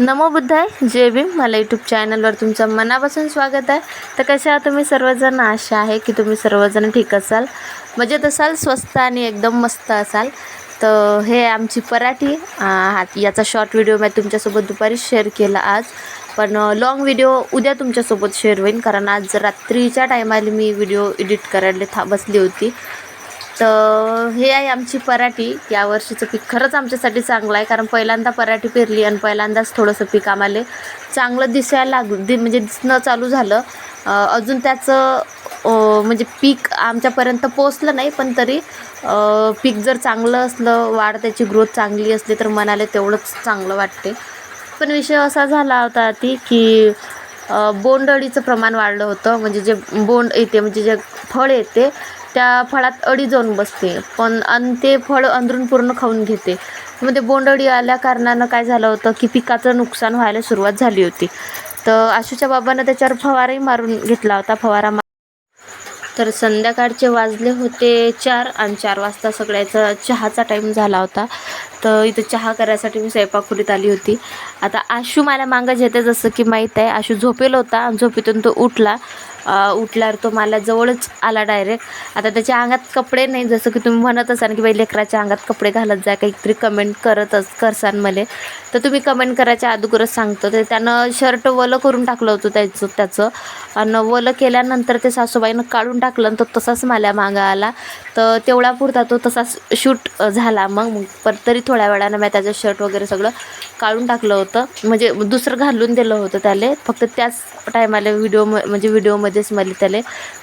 नमो बुद्धाय जय भीम. मला यूट्यूब चॅनलवर तुमचं मनापासून स्वागत आहे. तर कशा आहात तुम्ही? सर्वजण आशा आहे की तुम्ही सर्वजण ठीक असाल. मजेत असाल स्वस्त आणि एकदम मस्त असाल. तर हे आमची पराठी. हा- याचा शॉर्ट व्हिडिओ मी तुमच्यासोबत दुपारी शेअर केला आज. पण लॉंग व्हिडिओ उद्या तुमच्यासोबत शेअर होईल कारण आज रात्रीच्या टायमाला मी व्हिडिओ एडिट करायला था बसली होती. तर हे आहे आमची पराठी. या वर्षीचं पीक खरंच आमच्यासाठी चांगलं आहे कारण पहिल्यांदा पराठी पेरली आणि पहिल्यांदाच थोडंसं पीक आम्हाला चांगलं दिसायला लाग दि म्हणजे दिसणं चालू झालं. अजून त्याचं म्हणजे पीक आमच्यापर्यंत पोचलं नाही पण तरी पीक जर चांगलं असलं वाढ त्याची ग्रोथ चांगली असली तर मनाला तेवढंच चांगलं वाटते. पण विषय असा झाला होता ती की बोंडअळीचं प्रमाण वाढलं होतं. म्हणजे जे बोंड येते म्हणजे जे फळ येते त्या फळात अळी जाऊन बसते. पण आणि ते फळ अंदरून पूर्ण खाऊन घेते. मग ते बोंडअळी आल्या कारणानं काय झालं होतं की पिकाचं नुकसान व्हायला सुरुवात झाली होती. तर आशूच्या बाबांना त्याच्यावर फवाराही मारून घेतला होता फवारा मा तर संध्याकाळचे वाजले होते चार आणि चार वाजता सगळ्याचा चहाचा टाईम झाला होता. तर इथं चहा करायसाठी मी स्वयंपाकखोलीत आली होती. आता आशू मला मागं येते जसं की माहीत आहे आशू झोपेल होता आणि झोपेतून तो उठला. उठल्यावर तो मला जवळच आला डायरेक्ट आता त्याच्या अंगात कपडे नाही जसं की तुम्ही म्हणत असाल की बाई लेकराच्या अंगात कपडे घालत जा काहीतरी कमेंट करतच करसान मला. तर तुम्ही कमेंट करायच्या अगोदरच सांगतो. तर त्यानं शर्ट वलं करून टाकलं होतं त्याचं त्याचं. आणि वलं केल्यानंतर ते सासूबाईनं काढून टाकलं तर तसाच मला मागं आला. तर तेवढा पुरता तो तसाच शूट झाला मग. मग पर तरी थोड्या वेळानं मी त्याचं शर्ट वगैरे सगळं काढून टाकलं होतं. म्हणजे दुसरं घालून दिलं होतं त्याला. फक्त त्याच टायमाला व्हिडिओ म्हणजे व्हिडिओमध्ये मला त्याला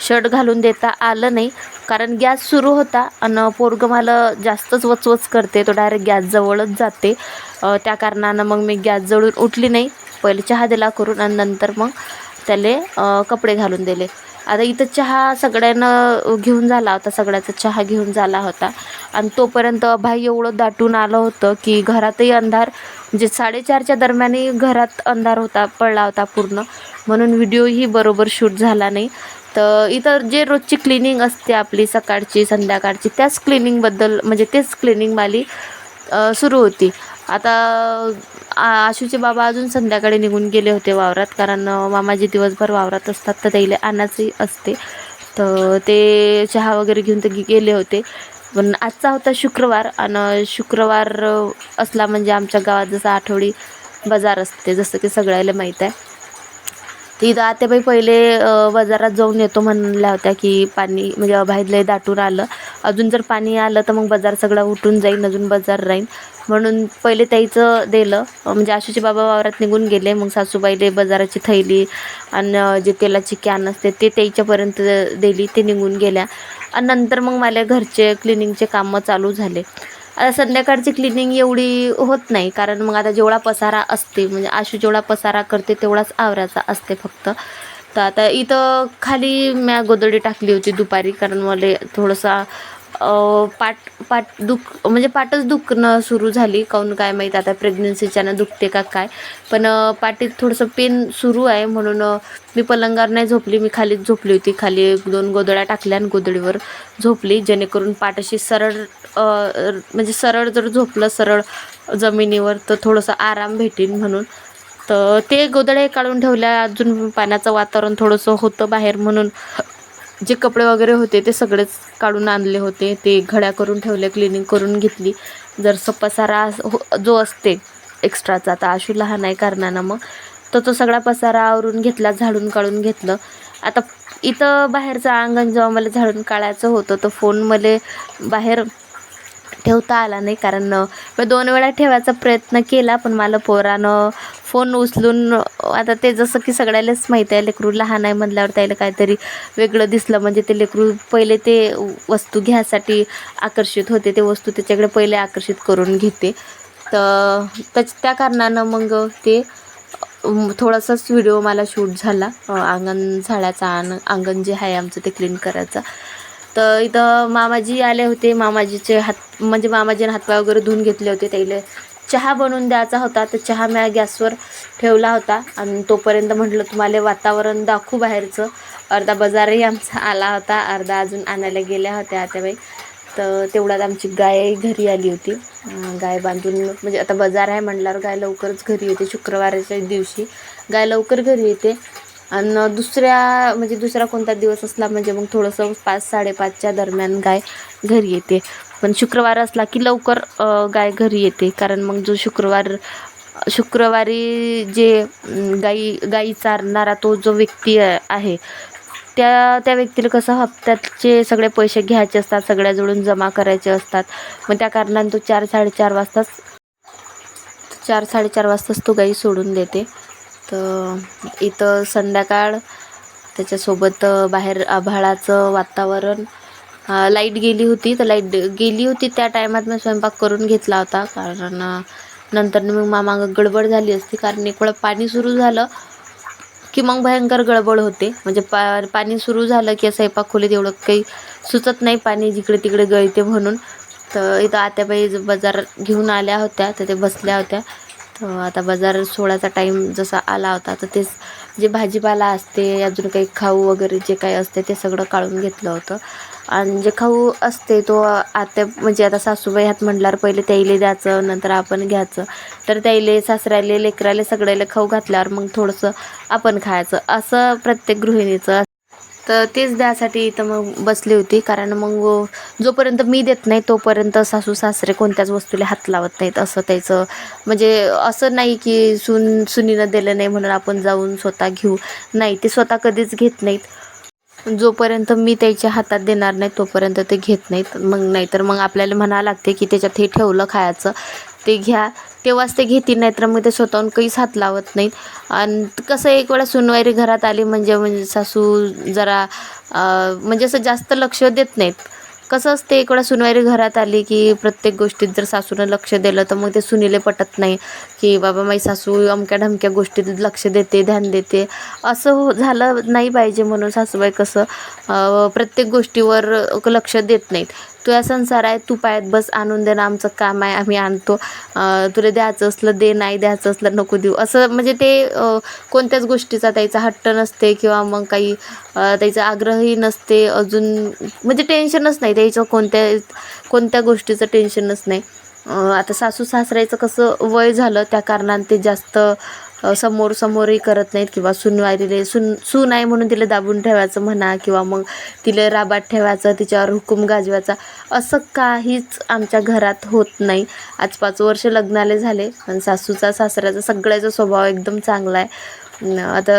शर्ट घालून देता आलं नाही. कारण गॅस सुरू होता आणि पोरगं मला जास्तच वचवच करते. तो डायरेक्ट गॅसजवळच जाते. त्या कारणानं मग मी गॅस जवळून उठली नाही. पहिले चहा दिला करून आणि नंतर मग त्याला कपडे घालून दिले. आता इथं चहा सगळ्यांना घेऊन झाला होता सगळ्याचा चहा घेऊन झाला होता. आणि तोपर्यंत भाई एवढं दाटून आलं होतं की घरातही अंधार म्हणजे साडेचारच्या दरम्यानही घरात अंधार होता पडला होता पूर्ण. म्हणून व्हिडिओही बरोबर शूट झाला नाही. तर इथं जे रोजची क्लिनिंग असते आपली सकाळची संध्याकाळची त्याच क्लिनिंगबद्दल म्हणजे तेच क्लिनिंग माली सुरू होती. आता आ- आशूचे बाबा अजून संध्याकाळी निघून गेले होते वावरात कारण मामाजी दिवसभर वावरात असतात तर त्याला आणायची असते. तर ते चहा वगैरे घेऊन ते गेले होते. पण आजचा होता शुक्रवार आणि शुक्रवार असला म्हणजे आमच्या गावात जसं आठवडी बाजार असते जसं की सगळ्याला माहीत आहे. तिथं आत्याबाई पहिले बाजारात जाऊन येतो म्हणल्या होत्या की पाणी म्हणजे बाहेर दाटून आलं. अजून जर पाणी आलं तर मग बाजार सगळा उठून जाईन अजून बाजार राहील म्हणून पहिले त्याईचं दिलं. म्हणजे आशूचे बाबा वावरात निघून गेले. मग सासूबाईले बाजाराची थैली आणि जे तेलाची कॅन असते ते त्याच्यापर्यंत दिली. ते निघून गेल्या. आणि नंतर मग मला घरचे क्लिनिंगचे कामं चालू झाले. आता संध्याकाळची क्लिनिंग एवढी होत नाही. कारण मग आता जेवढा पसारा असते म्हणजे आशू जेवढा पसारा करते तेवढाच आवराचा असते फक्त. तर आता इथं खाली म्या गोदडी टाकली होती दुपारी कारण मला थोडंसं पाठ पाट पाट दुख म्हणजे पाटच दुखणं सुरू झाली. काहून काय माहीत आता प्रेग्नन्सीच्यानं दुखते का काय. पण पाठीत थोडंसं पेन सुरू आहे. म्हणून मी पलंगावर नाही झोपली. मी खालीच झोपली होती. खाली एक दोन गोदड्या टाकल्या आणि गोदडीवर झोपली. जेणेकरून पाठ अशी सरळ म्हणजे सरळ जर झोपलं सरळ जमिनीवर तर थोडंसं आराम भेटेल म्हणून. तर ते गोदडे काढून ठेवल्या. अजून पाण्याचं वातावरण थोडंसं होतं बाहेर म्हणून. जे कपडे वगैरे होते ते सगळेच काढून आणले होते. ते घड्या करून ठेवले क्लिनिंग करून घेतली. जर पसारा हो- जो असते एक्स्ट्राचा आता अशी लहान आहे कारणानं मग तर तो सगळा पसारा आवरून घेतला झाडून काढून घेतलं. आता इथं बाहेरचं अंगण जेव्हा मला झाडून काढायचं होतं तर फोन मला बाहेर ठेवता आला नाही. कारण मी दोन वेळा ठेवायचा प्रयत्न केला पण मला पोरानं फोन उचलून आता ते जसं की सगळ्यालाच माहीत आहे लेकरू लहान आहे म्हणल्यावर त्याला काहीतरी वेगळं दिसलं. म्हणजे ते लेकरू पहिले ते वस्तू घ्यायसाठी आकर्षित होते. ते वस्तू त्याच्याकडे पहिले आकर्षित करून घेते. तर त्याच त्या कारणानं मग ते थोडासाच व्हिडिओ मला शूट झाला. अंगण झाडाचा आणि अंगण जे आहे आमचं ते क्लीन करायचं. तर इथं मामाजी आले होते. मामाजीचे हात म्हणजे मामाजीने हातपाय वगैरे धुवून घेतले होते. त्याला चहा बनवून द्यायचा होता तर चहा मी गॅसवर ठेवला होता. आणि तोपर्यंत म्हटलं तुम्हाला वातावरण दाखवू बाहेरचं. अर्धा बाजारही आमचा आला होता अर्धा अजून आणायला गेल्या होत्या आता तर तेवढ्यात आमची गाय घरी आली होती. गाय बांधून म्हणजे आता बाजार आहे म्हटल्यावर गाय लवकरच घरी येते शुक्रवाराच्या दिवशी गाय लवकर घरी येते. आणि दुसऱ्या म्हणजे दुसरा कोणता दिवस असला म्हणजे मग थोडंसं पाच साडेपाचच्या दरम्यान गाय घरी येते. पण शुक्रवार असला की लवकर गाय घरी येते. कारण मग जो शुक्रवार शुक्रवारी जे गाई गाई चारणारा तो जो व्यक्ती आहे त्या त्या व्यक्तीला कसं हप्त्याचे सगळे पैसे घ्यायचे असतात सगळ्याजवळून जमा करायचे असतात. मग त्या कारणाने तो चार साडेचार वाजताच चार साडेचार वाजताच तो गाई सोडून देते. तर इथं संध्याकाळ त्याच्यासोबत बाहेर आभाळाचं वातावरण लाइट गेली होती तर लाइट गेली होती. त्या टायमात मी स्वयंपाक करून घेतला होता कारण नंतर मग मामा गडबड झाली असती कारण एक वेळा पाणी सुरू झालं की मग भयंकर गडबड होते. म्हणजे पा पाणी सुरू झालं की स्वयंपाक खोलीत एवढं काही सुचत नाही पाणी जिकडे तिकडे गळते म्हणून. तर इथं आत्याबाई बाजार घेऊन आल्या होत्या तर ते बसल्या होत्या. तर आता बाजार सोळाचा टाईम जसा आला होता तर तेच जे भाजीपाला असते अजून काही खाऊ वगैरे जे काही असते ते सगळं काढून घेतलं होतं. आणि जे खाऊ असते तो आत्या म्हणजे आता सासूबाई हात म्हटल्यावर पहिले त्याईले द्यायचं नंतर आपण घ्यायचं. तर त्याईले सासऱ्याले लेकराले सगळ्याला खाऊ घातल्यावर मग थोडंसं आपण खायचं. असं प्रत्येक गृहिणीचं तर तेच द्यासाठी इथं मग बसली होती. कारण मग जोपर्यंत मी देत नाही तोपर्यंत सासू सासरे कोणत्याच वस्तूला हात लावत नाहीत. असं त्याचं म्हणजे असं नाही की सुन सुनीनं दिलं नाही म्हणून आपण जाऊन स्वतः घेऊ. नाही ते स्वतः कधीच घेत नाहीत. जोपर्यंत मी त्याच्या हातात देणार नाही तोपर्यंत ते घेत नाहीत. मग नाहीतर मग आपल्याला म्हणावं लागते की त्याच्यात हे ठेवलं खायचं. ते घ्या. तेव्हाच ते घेतील नाही तर मग ते स्वतःहून काहीच हात लावत नाहीत. आणि कसं एक वेळा सुनवाईरी घरात आली म्हणजे म्हणजे सासू जरा म्हणजे असं जास्त लक्ष देत नाहीत. कसं असते एक वेळा घरात आली की प्रत्येक गोष्टीत जर सासूनं लक्ष दिलं तर मग ते सुनीले पटत नाही की बाबा माई सासू अमक्या ढमक्या गोष्टीत लक्ष देते ध्यान देते. असं हो झालं नाही पाहिजे म्हणून सासूबाई कसं प्रत्येक गोष्टीवर लक्ष देत नाहीत. तुझा संसार आहे तू पायात बस आणून देणं आमचं काम आहे आम्ही आणतो. तुला द्यायचं असलं दे नाही द्यायचं असलं नको देऊ. असं म्हणजे ते कोणत्याच गोष्टीचा त्याचा हट्ट नसते किंवा मग काही त्याचा आग्रहही नसते अजून. म्हणजे टेन्शनच नाही त्याचं कोणत्या कोणत्या गोष्टीचं टेन्शनच नाही. आता सासू सासऱ्याचं कसं वय झालं त्या कारणाने ते जास्त समोर समोरही करत नाहीत किंवा सुनवाईले सुन सून आहे म्हणून तिला दाबून ठेवायचं म्हणा किंवा मग तिला राबात ठेवायचं तिच्यावर हुकूम गाजवायचा असं काहीच आमच्या घरात होत नाही. आज पाच वर्ष लग्नाले झाले आणि सासूचा सासऱ्याचा सगळ्याचा स्वभाव एकदम चांगला आहे. आता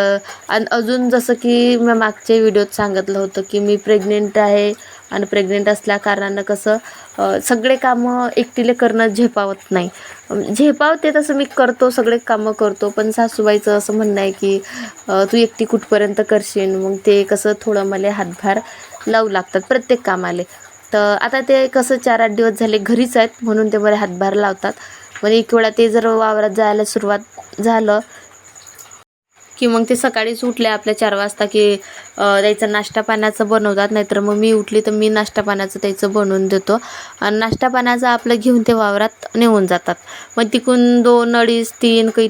आणि अजून जसं की मी मागच्या व्हिडिओत सांगितलं होतं की मी प्रेग्नेंट आहे. आणि प्रेग्नेंट असल्या कारणानं कसं सगळे कामं एकटीले करणं झेपावत नाही. झेपावते तसं मी करतो सगळे कामं करतो पण सासूबाईचं असं म्हणणं आहे की तू एकटी कुठपर्यंत करशील? मग ते कसं थोडं मला हातभार लावू लागतात प्रत्येक कामाले. तर आता ते कसं चार आठ दिवस झाले घरीच आहेत म्हणून ते मला हातभार लावतात. म्हणजे एक वेळा ते जर वावरात जायला सुरुवात झालं की मग ते सकाळीच उठले आपल्या चार वाजता की अ, त्याचं नाश्ता पाण्याचं बनवतात नाहीतर मग मी उठली तर मी नाश्ता पाण्याचं त्याचं बनवून देतो. आणि नाश्ता पाण्याचं आपलं घेऊन ते वावरात नेऊन जातात. मग तिकून दोन अडीच तीन काही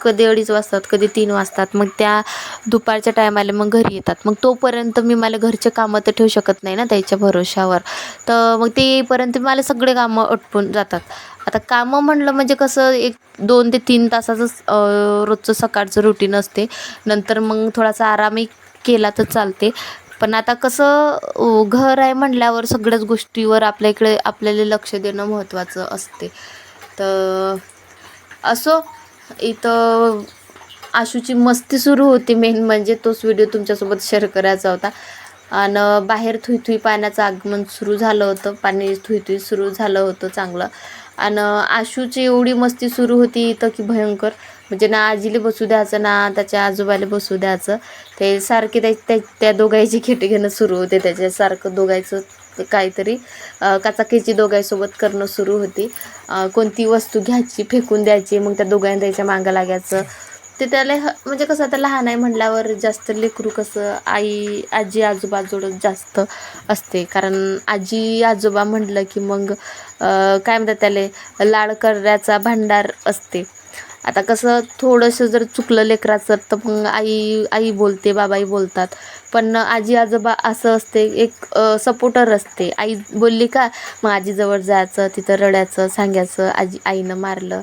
कधी अडीच वाजतात कधी तीन वाजतात. मग त्या दुपारच्या टायमाला मग घरी येतात. मग तोपर्यंत मी मला घरचे कामं तर ठेवू शकत नाही ना त्याच्या भरोशावर तर मग ते येईपर्यंत मला सगळे कामं अटपून जातात. आता कामं म्हणलं म्हणजे कसं एक दोन ते तीन तासाचंच रोजचं सकाळचं रुटीन असते. नंतर मग थोडासा आरामही केला तर चालते. पण आता कसं घर आहे म्हटल्यावर सगळ्याच गोष्टीवर आपल्या इकडे आपल्याला लक्ष देणं महत्त्वाचं असते. तर असो इथं आशूची मस्ती सुरू होती मेन म्हणजे तोच व्हिडिओ तुमच्यासोबत शेअर करायचा होता. आणि बाहेर थुई पाण्याचं आगमन सुरू झालं होतं. पाणी थुई सुरू झालं होतं चांगलं. आणि आशूची एवढी मस्ती सुरू होती इथं की भयंकर. म्हणजे ना आजीला बसू द्यायचं ना त्याच्या आजोबाला बसू द्यायचं. ते सारखे त्या त्या दोघांची खेटे घेणं सुरू होते. त्याच्यासारखं दोघायचं काहीतरी काचाकीची दोघांसोबत करणं सुरू होती. कोणती वस्तू घ्यायची फेकून द्यायची मग त्या दोघांनी त्याच्या मागं लागायचं. ते त्याला ह- म्हणजे कसं आता लहान आहे म्हटल्यावर जास्त लेकरू कसं आई आजी आजोबाजवळ जास्त असते. कारण आजी आजोबा म्हटलं की मग काय म्हणतात त्याला लाड करण्याचा भांडार असते. आता कसं थोडंसं जर चुकलं लेकराचं तर मग आई आई बोलते बाबाही बोलतात. पण आजी आजोबा असं असते एक सपोर्टर असते. आई बोलली का मग आजीजवळ जायचं तिथं रडायचं सांगायचं आजी आईनं मारलं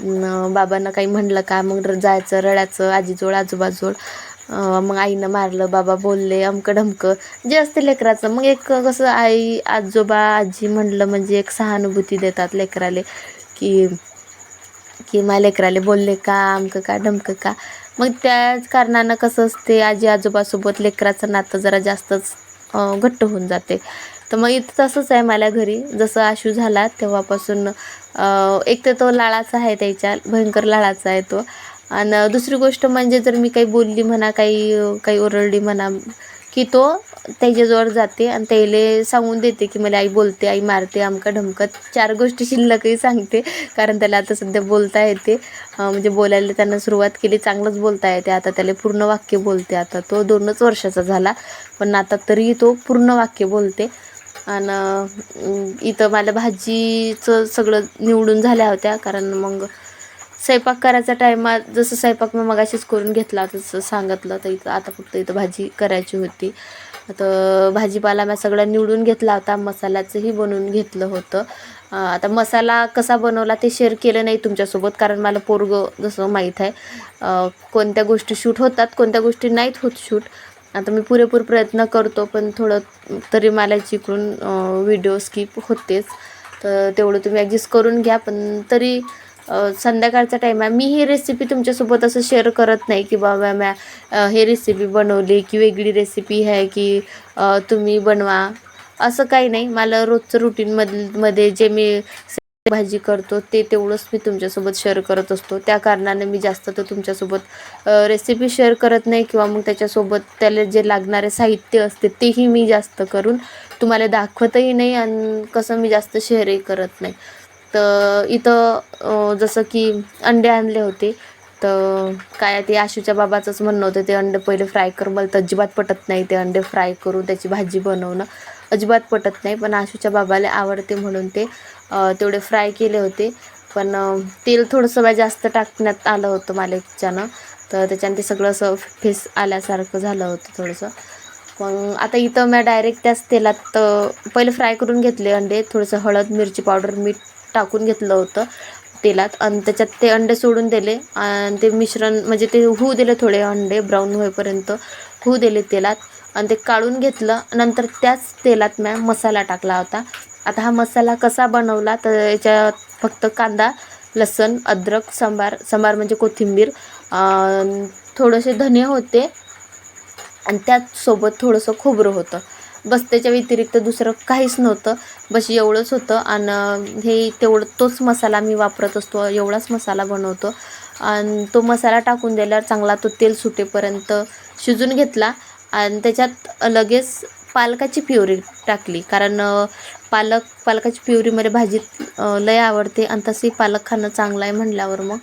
बाबांना काही म्हणलं का मग र- जायचं रडायचं आजीजवळ आजोबाजवळ. मग आईनं मारलं बाबा बोलले अमकं ढमकं जे असते लेकराचं मग एक कसं आई आजोबा आजी म्हणलं म्हणजे एक सहानुभूती देतात लेकराले. की की मा लेकराले बोलले का अमकं का ढमकं का. मग त्याच कारणानं कसं असते आजी आजोबासोबत लेकराचं नातं जरा जास्तच घट्ट होऊन जाते. तर मग इथं तसंच आहे माझ्या घरी. जसं आशू झाला तेव्हापासून एक तर तो लाळाचा आहे त्याच्या भयंकर लाळाचा आहे तो. आणि दुसरी गोष्ट म्हणजे जर मी काही बोलली म्हणा काही काही ओरडली म्हणा की तो त्याच्याजवळ जाते आणि त्याला सांगून देते की मला आई बोलते आई मारते आमका ढमकत चार गोष्टी शिल्लकही सांगते कारण त्याला आता सध्या बोलता येते. म्हणजे बोलायला त्यानं सुरुवात केली चांगलंच बोलता येते. आता त्याला पूर्ण वाक्य बोलते. आता तो दोनच वर्षाचा झाला पण आता तरीही तो पूर्ण वाक्य बोलते. आणि इथं मला भाजीचं सगळं निवडून झाल्या होत्या. कारण मग स्वयंपाक करायचा टायमा जसं स्वयंपाक मी मगाशीच करून घेतला तसं सांगितलं. तर इथं आता फक्त इथं भाजी करायची होती. तर भाजीपाला मी सगळा निवडून घेतला होता. मसाल्याचंही बनवून घेतलं होतं. आता मसाला कसा बनवला ते शेअर केलं नाही तुमच्यासोबत कारण मला पोरगं जसं माहीत आहे कोणत्या गोष्टी शूट होतात कोणत्या गोष्टी नाहीत होत शूट आता मी पुरेपूर प्रयत्न करतो पण थोडं तरी मला चिकून व्हिडिओ स्किप होतेच. तर तेवढं तुम्ही ॲडजस्ट करून घ्या पण तरी संध्याकाळचा टाईम आहे मी ही रेसिपी तुमच्यासोबत असं शेअर करत नाही की बाबा मॅ हे रेसिपी बनवली की वेगळी रेसिपी आहे की तुम्ही बनवा. असं काही नाही. मला रोजचं रुटीनमधमध्ये जे मी भाजी करतो ते तेवढंच मी तुमच्यासोबत शेअर करत असतो. त्या कारणाने मी जास्त तर तुमच्यासोबत रेसिपी शेअर करत नाही किंवा मग त्याच्यासोबत त्याला जे लागणारे साहित्य असते तेही मी जास्त करून तुम्हाला दाखवतही नाही आणि कसं मी जास्त शेअरही करत नाही. तर इथं जसं की अंडे आणले होते तर काय ते आशूच्या बाबाचंच म्हणणं होतं ते अंडे पहिले फ्राय कर मला तर अजिबात पटत नाही ते अंडे फ्राय करून त्याची भाजी बनवणं. अजिबात पटत नाही पण आशूच्या बाबाला आवडते म्हणून ते तेवढे फ्राय केले होते. पण तेल थोडंसं बाय जास्त टाकण्यात आलं होतं मालिकच्यानं. तर त्याच्यानं ते सगळं असं फेस आल्यासारखं झालं होतं थोडंसं. मग आता इथं मी डायरेक्ट त्याच तेलात पहिले फ्राय करून घेतले अंडे. थोडंसं हळद मिरची पावडर मीठ टाकून घेतलं होतं तेलात. आणि त्याच्यात ते अंडे सोडून दिले. आणि ते मिश्रण म्हणजे ते होऊ दिले थोडे अंडे ब्राऊन होईपर्यंत होऊ दिले तेलात. आणि ते काढून घेतलं. नंतर त्याच तेलात मॅ मसाला टाकला होता. आता हा मसाला कसा बनवला तर याच्यात फक्त कांदा लसण अद्रक सांबार सांबार म्हणजे कोथिंबीर थोडंसे थोडेसे धने होते. आणि त्याचसोबत थोडंसं खोबरं होतं. बस त्याच्या व्यतिरिक्त दुसरं काहीच नव्हतं. बस एवढंच होतं आणि हे तेवढं तोच मसाला मी वापरत असतो. एवढाच मसाला बनवतो. आणि तो मसाला टाकून दिल्यावर चांगला तो तेल सुटेपर्यंत शिजून घेतला. आणि त्याच्यात लगेच पालकाची प्युरी टाकली. कारण पालक पालकाची प्युरीमध्ये भाजीत लय आवडते आणि तसे पालक खाणं चांगलं आहे म्हणल्यावर मग.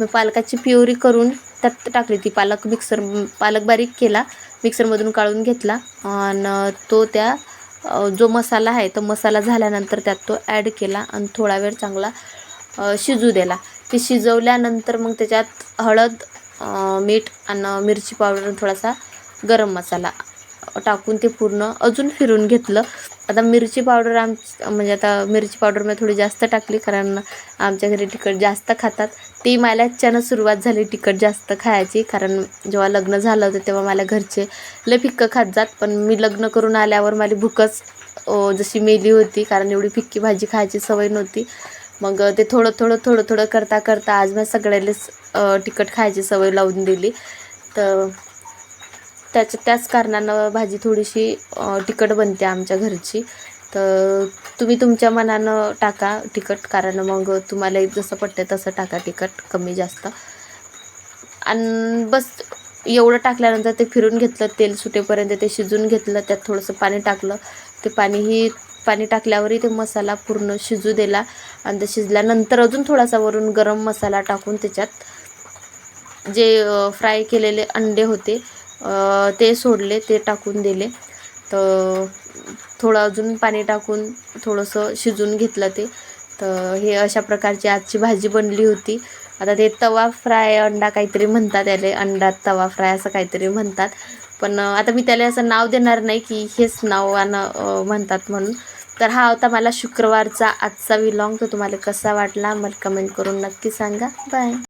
मी पालकाची प्युरी करून त्यात टाकली ती. पालक मिक्सर पालक बारीक केला मिक्सरमधून काढून घेतला आणि तो त्या जो मसाला आहे तो मसाला झाल्यानंतर त्यात तो ॲड केला आणि थोडा वेळ चांगला शिजू दिला. ते शिजवल्यानंतर मग त्याच्यात हळद मीठ आणि मिरची पावडर थोडासा गरम मसाला टाकून ते पूर्ण अजून फिरून घेतलं. आता मिरची पावडर आम म्हणजे आता मिरची पावडर मी थोडी जास्त टाकली कारण आमच्या घरी तिखट जास्त खातात. ती मला याच्यानं सुरुवात झाली तिखट जास्त खायची कारण जेव्हा लग्न झालं होतं तेव्हा मला घरचे लय फिक्कं खात जात पण मी लग्न करून आल्यावर माझी भूकच जशी मेली होती कारण एवढी फिक्की भाजी खायची सवय नव्हती. मग ते थोडं थोडं थोडं थोडं करता करता आज मी सगळ्यालाच तिखट खायची सवय लावून दिली. तर त्याच्या त्याच कारणानं भाजी थोडीशी तिखट बनते आमच्या घरची. तर तुम्ही तुमच्या मनानं टाका तिखट कारण मग तुम्हाला जसं पटते तसं टाका तिखट कमी जास्त. आणि बस एवढं टाकल्यानंतर ते फिरून घेतलं तेल सुटेपर्यंत ते शिजून घेतलं त्यात थोडंसं पाणी टाकलं. ते पाणीही पाणी टाकल्यावरही ते मसाला पूर्ण शिजू दिला. आणि ते शिजल्यानंतर अजून थोडासा वरून गरम मसाला टाकून त्याच्यात जे फ्राय केलेले अंडे होते ते सोडले ते टाकून दिले. तर थोडं अजून पाणी टाकून थोडंसं शिजून घेतलं ते. तर हे अशा प्रकारची आजची भाजी बनली होती. आता ते तवा फ्राय अंडा काहीतरी म्हणतात याले अंडा तवा फ्राय असं काहीतरी म्हणतात. पण आता मी त्याला असं नाव देणार नाही की हेच नावानं म्हणतात म्हणून. तर हा होता मला शुक्रवारचा आजचा विलॉंग तर तुम्हाला कसा वाटला मला कमेंट करून नक्की सांगा. बाय